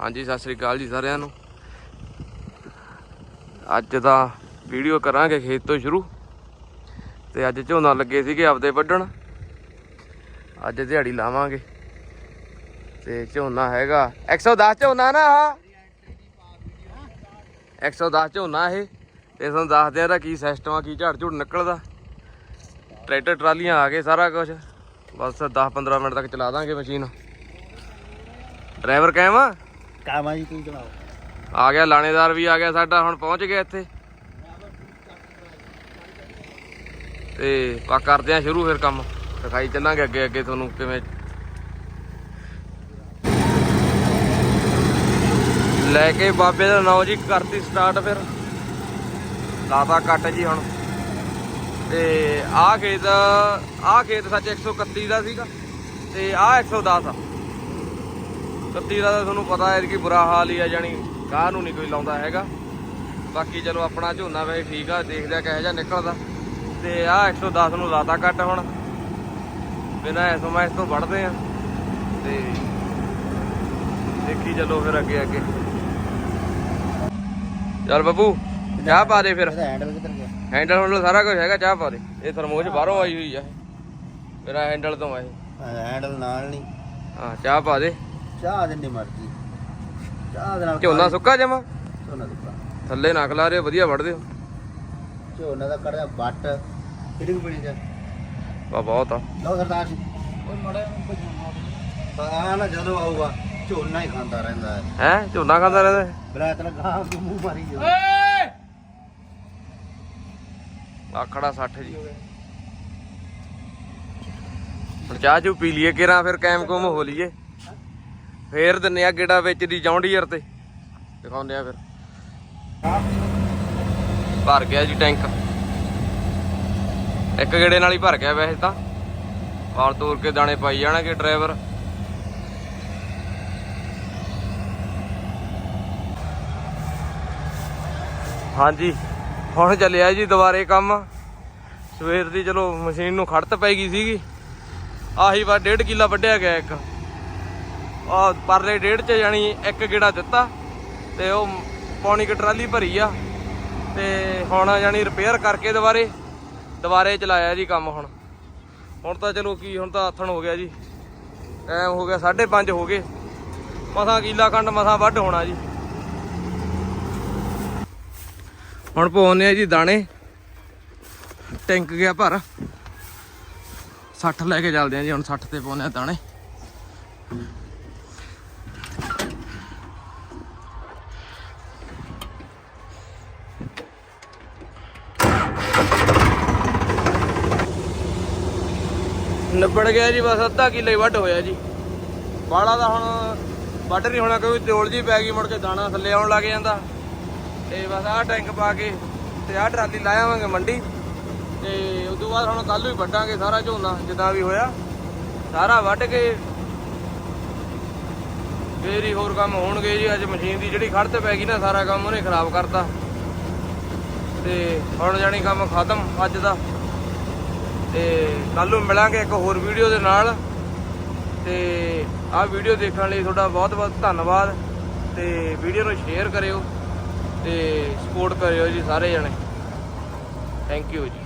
ਹਾਂਜੀ, ਸਤਿ ਸ੍ਰੀ ਅਕਾਲ ਜੀ ਸਾਰਿਆਂ ਨੂੰ। ਅੱਜ ਦਾ ਵੀਡੀਓ ਕਰਾਂਗੇ ਖੇਤ ਤੋਂ ਸ਼ੁਰੂ। ਤੇ ਅੱਜ ਝੋਨਾ ਲੱਗੇ ਸੀਗੇ ਆਪਦੇ ਵੱਢਣ। ਅੱਜ ਦਿਹਾੜੀ ਲਾਵਾਂਗੇ। ਤੇ ਝੋਨਾ ਹੈਗਾ 110 ਝੋਨਾ ਨਾ ਆ 110 ਝੋਨਾ ਇਹ। ਤੇ ਤੁਹਾਨੂੰ ਦੱਸਦੇ ਆ ਦਾ ਕੀ ਸਿਸਟਮ ਆ, ਕੀ ਝਾੜ ਝੂੜ ਨਿਕਲਦਾ। ਟਰੈਕਟਰ, ਟਰਾਲੀਆਂ ਆ ਗਏ ਸਾਰਾ ਕੁਝ ਬਸ 10-15 ਮਿੰਟ ਤੱਕ ਚਲਾ ਦਾਂਗੇ ਮਸ਼ੀਨ। ਡਰਾਈਵਰ ਕਾਇਮ ਆ? ਕਾਮਾ ਜੀ ਤੁਸੀਂ ਚਲਾਓ ਆ ਗਿਆ, ਲਾਣੇਦਾਰ ਵੀ ਆ ਗਿਆ ਸਾਡਾ, ਹੁਣ ਪਹੁੰਚ ਗਿਆ ਇੱਥੇ। ਤੇ ਪਾ ਕਰਦੇ ਆ ਸ਼ੁਰੂ ਫਿਰ ਕੰਮ। ਦਿਖਾਈ ਚੱਲਾਂਗੇ ਅੱਗੇ ਅੱਗੇ ਤੁਹਾਨੂੰ ਕਿਵੇਂ। ਲੈ ਕੇ ਬਾਬੇ ਦਾ ਨਾਮ ਜੀ, ਕਰਤੀ ਸਟਾਰਟ ਫਿਰ। ਲਾਤਾ ਕੱਟ ਜੀ ਹੁਣ। ਤੇ ਆਹ ਖੇਤ ਆਹ ਖੇਤ ਸੱਚ 131 ਦਾ ਸੀਗਾ, ਤੇ ਆਹ 110 ਆ। 31 ਦਾ ਤੁਹਾਨੂੰ ਪਤਾ ਹੈ ਕਿ ਬੁਰਾ ਹਾਲ ਹੀ ਆ ਜਾਣੀ ਗਾਹ ਨੂੰ ਨਹੀਂ ਕੋਈ ਲਾਉਂਦਾ ਹੈਗਾ। ਬਾਕੀ ਚਲੋ ਆਪਣਾ ਝੋਨਾ ਵੈਸੇ ਠੀਕ ਆ ਦੇਖਦੇ ਆ ਕਿਹੋ ਜਿਹਾ ਨਿਕਲਦਾ। ਤੇ ਆਹ 110 ਨੂੰ ਲਾਤਾ ਕੱਟ ਹੁਣ। ਬਿਨਾਂ ਇਸ ਤੋਂ ਵੱਢਦੇ ਆ। ਤੇ ਦੇਖੀ ਚਲੋ ਫਿਰ ਅੱਗੇ ਅੱਗੇ। ਚੱਲ ਬੱਬੂ ਚਾਹ ਪਾ ਦੇ ਫਿਰ। ਹੈਂਡਲ ਕਿੱਧਰ ਗਿਆ? ਹੈਂਡਲ ਹੁੰਡਲ ਸਾਰਾ ਕੁਝ ਹੈਗਾ ਚਾਹ ਪਾ ਦੇ। ਇਹ ਥਰਮੋਸ਼ ਬਾਹਰੋਂ ਆਈ ਹੋਈ ਆ ਮੇਰਾ ਹੈਂਡਲ ਤੋਂ ਆ ਇਹ। ਹੈਂਡਲ ਨਾਲ ਨਹੀਂ। ਹਾਂ ਚਾਹ ਪਾ ਦੇ। ਚਾਹ ਜਿੰਨੀ ਮਰਜ਼ੀ। ਚਾਹ ਦੇ ਨਾਲ ਝੋਨਾ ਸੁੱਕਾ ਜਮਾ? ਝੋਨਾ ਸੁੱਕਾ। ਥੱਲੇ ਨਾ ਖਲਾ ਰਿਓ ਵਧੀਆ ਵੜਦੇ ਹੋ। ਝੋਨਾ ਦਾ ਕੜਿਆ ਬੱਟ ਕਿਹੜੀ ਬਣੀ ਜਾ ਵਾ ਬਹੁਤ ਆ। ਲਓ ਸਰਦਾਰ ਜੀ। ਓਏ ਮੜਾ ਆ ਨਾ ਜਦੋਂ ਆਊਗਾ ਝੋਨਾ ਹੀ ਖਾਂਦਾ ਰਹਿੰਦਾ ਹੈ। ਹੈ? ਝੋਨਾ ਖਾਂਦਾ ਰਹਿੰਦਾ ਬਰਾਤ ਲਗਾ ਕੇ ਮੂੰਹ ਮਾਰੀ ਜਾ ਆਖੜਾ 60 ਜੀ। ਹੁਣ ਚਾਹ ਚੂ ਪੀ ਲਈਏ ਕਿਰਾਂ ਫਿਰ ਕੈਮ ਕੁਮ ਹੋ ਲਈਏ। ਫੇਰ ਦਿੰਨੇ ਆ ਗੇੜਾ ਵਿੱਚ ਦੀ ਜੌਂਡੀਅਰ ਤੇ। ਦਿਖਾਉਂਦੇ ਆ ਫਿਰ। ਭਰ ਗਿਆ ਜੀ ਟੈਂਕ। ਇੱਕ ਗੇੜੇ ਨਾਲ ਹੀ ਭਰ ਗਿਆ ਵੈਸੇ ਤਾਂ। ਪਾਲ ਤੋਰ ਕੇ ਦਾਣੇ ਪਾਈ ਜਾਣਗੇ ਡਰਾਈਵਰ। ਹਾਂਜੀ, ਹੁਣ ਚੱਲਿਆ ਜੀ ਦੁਬਾਰੇ ਕੰਮ। ਸਵੇਰ ਦੀ ਚਲੋ ਮਸ਼ੀਨ ਨੂੰ ਖੜਤ ਪੈ ਗਈ ਸੀਗੀ। ਆਹੀ ਵਾ, ਡੇਢ ਕਿੱਲਾ ਵੱਢਿਆ ਗਿਆ ਇੱਕ। ਆ ਪਰਲੇ ਡੇਢ ਚ ਜਾਣੀ ਇੱਕ ਗੇੜਾ ਦਿੱਤਾ ਤੇ ਉਹ ਪੌਣੀ ਕ ਟਰਾਲੀ ਭਰੀ ਆ ਤੇ ਹੁਣ ਜਾਣੀ ਰਿਪੇਅਰ ਕਰਕੇ ਦੁਬਾਰੇ ਦੁਬਾਰੇ ਚਲਾਇਆ ਜੀ ਕੰਮ ਹੁਣ। ਹੁਣ ਤਾਂ ਚਲੋ ਕੀ, ਹੁਣ ਤਾਂ ਆਥਣ ਹੋ ਗਿਆ ਜੀ। ਟਾਈਮ ਹੋ ਗਿਆ 5:30 ਹੋ ਗਏ। ਮਸਾਂ ਕਿੱਲਾ ਖੰਡ ਮਸਾਂ ਵੱਢ ਹੋਣਾ ਜੀ। ਹੁਣ ਪਾਉਨੇ ਆ ਜੀ ਦਾਣੇ। ਟੈਂਕ ਗਿਆ ਭਰ। 60 ਲੈ ਕੇ ਚੱਲਦੇ ਆ ਜੀ, ਹੁਣ 60 ਤੇ ਪਾਉਨੇ ਆ ਦਾਣੇ। ਨਿਬੜ ਗਿਆ ਜੀ, ਬਸ ਅੱਧਾ ਕਿੱਲੇ ਵੱਢ ਹੋਇਆ ਜੀ। ਬਾਲਾ ਦਾ ਹੁਣ ਵੱਢ ਨਹੀਂ ਹੋਣਾ, ਕਿਉਂਕਿ ਤਿਉਲ ਜੀ ਪੈ ਗਈ, ਮੁੜ ਕੇ ਦਾਣਾ ਥੱਲੇ ਆਉਣ ਲੱਗ ਜਾਂਦਾ। ਤੇ ਬਸ ਆਹ ਟੈਂਕ ਪਾ ਕੇ ਤੇ ਆਹ ਟਰਾਲੀ ਲਾਇਆਵਾਂਗੇ ਮੰਡੀ। ਤੇ ਉਸ ਤੋਂ ਬਾਅਦ ਹੁਣ ਕੱਲ ਨੂੰ ਹੀ ਵੱਢਾਂਗੇ ਸਾਰਾ ਝੋਨਾ, ਜਿੱਦਾਂ ਵੀ ਹੋਇਆ। ਸਾਰਾ ਵੱਢ ਕੇ ਫੇਰ ਹੀ ਹੋਰ ਕੰਮ ਹੋਣਗੇ ਜੀ। ਅੱਜ ਮਸ਼ੀਨ ਦੀ ਜਿਹੜੀ ਖੜਤ ਪੈ ਗਈ ਨਾ, ਸਾਰਾ ਕੰਮ ਉਹਨੇ ਖਰਾਬ ਕਰਤਾ। ਤੇ ਹੁਣ ਜਾਣੀ ਕੰਮ ਖਤਮ, ਅੱਜ ਦਾ। ਕੱਲ ਨੂੰ ਮਿਲਾਂਗੇ ਇੱਕ ਹੋਰ ਵੀਡੀਓ ਦੇ ਨਾਲ। ਤੇ ਆਹ ਵੀਡੀਓ ਦੇਖਣ ਲਈ ਤੁਹਾਡਾ ਬਹੁਤ ਬਹੁਤ ਧੰਨਵਾਦ। ਤੇ ਵੀਡੀਓ ਨੂੰ ਸ਼ੇਅਰ ਕਰਿਓ ਤੇ ਸਪੋਰਟ ਕਰਿਓ ਜੀ ਸਾਰੇ ਜਣੇ। ਥੈਂਕ ਯੂ ਜੀ।